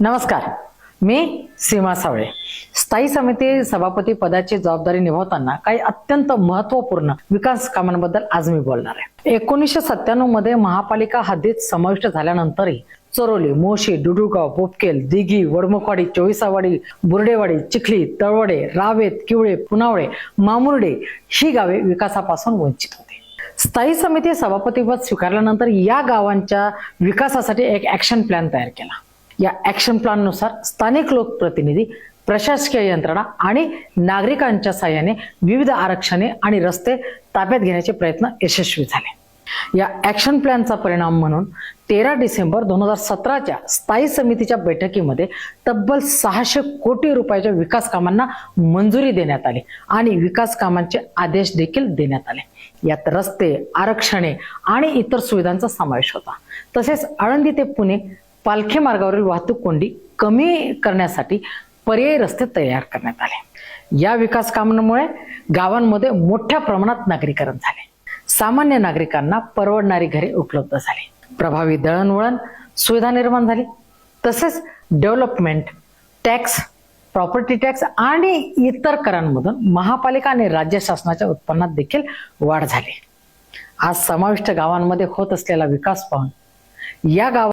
नमस्कार. मी सीमा सावळे. स्थायी समिती सभापती पदाची जबाबदारी निभावताना काही अत्यंत महत्त्वपूर्ण विकास कामांबद्दल आज मी बोलणार आहे. एकोणीसशे सत्त्याण्णवमध्ये महापालिका हद्दीत समाविष्ट झाल्यानंतरही चरोली मोशी डुडुगाव बोपकेल दिघी वडमुखवाडी चोवीसावाडी बुर्डेवाडी चिखली तळवडे रावेत किवळे पुनावळे मामुर्डे ही गावे विकासापासून वंचित होती. स्थायी समिती सभापतीपद स्वीकारल्यानंतर या गावांच्या विकासासाठी एक ऍक्शन प्लॅन तयार केला. या ऍक्शन प्लॅननुसार स्थानिक लोकप्रतिनिधी प्रशासकीय यंत्रणा आणि नागरिकांच्या साह्याने विविध आरक्षणे आणि रस्ते ताब्यात घेण्याचे प्रयत्न यशस्वी झाले. या ऍक्शन प्लॅनचा परिणाम म्हणून तेरा डिसेंबर दोन हजार सतराच्या स्थायी समितीच्या बैठकीमध्ये तब्बल सहाशे कोटी रुपयाच्या विकास कामांना मंजुरी देण्यात आली आणि विकास कामांचे आदेश देखील देण्यात आले. यात रस्ते आरक्षणे आणि इतर सुविधांचा समावेश होता. तसेच आळंदी ते पुणे पालखी मार्गावरील वाहतूक कोंडी कमी करण्यासाठी पर्यायी रस्ते तयार करण्यात आले. या विकास कामांमुळे गावांमध्ये मोठ्या प्रमाणात नागरीकरण झाले. सामान्य नागरिकांना परवडणारी घरे उपलब्ध झाली. प्रभावी दळणवळण सुविधा निर्माण झाली. तसेच डेव्हलपमेंट टॅक्स प्रॉपर्टी टॅक्स आणि इतर करांमधून महापालिका आणि राज्य शासनाच्या उत्पन्नात देखील वाढ झाली. आज समाविष्ट गावांमध्ये होत असलेला विकास पाहून या गाव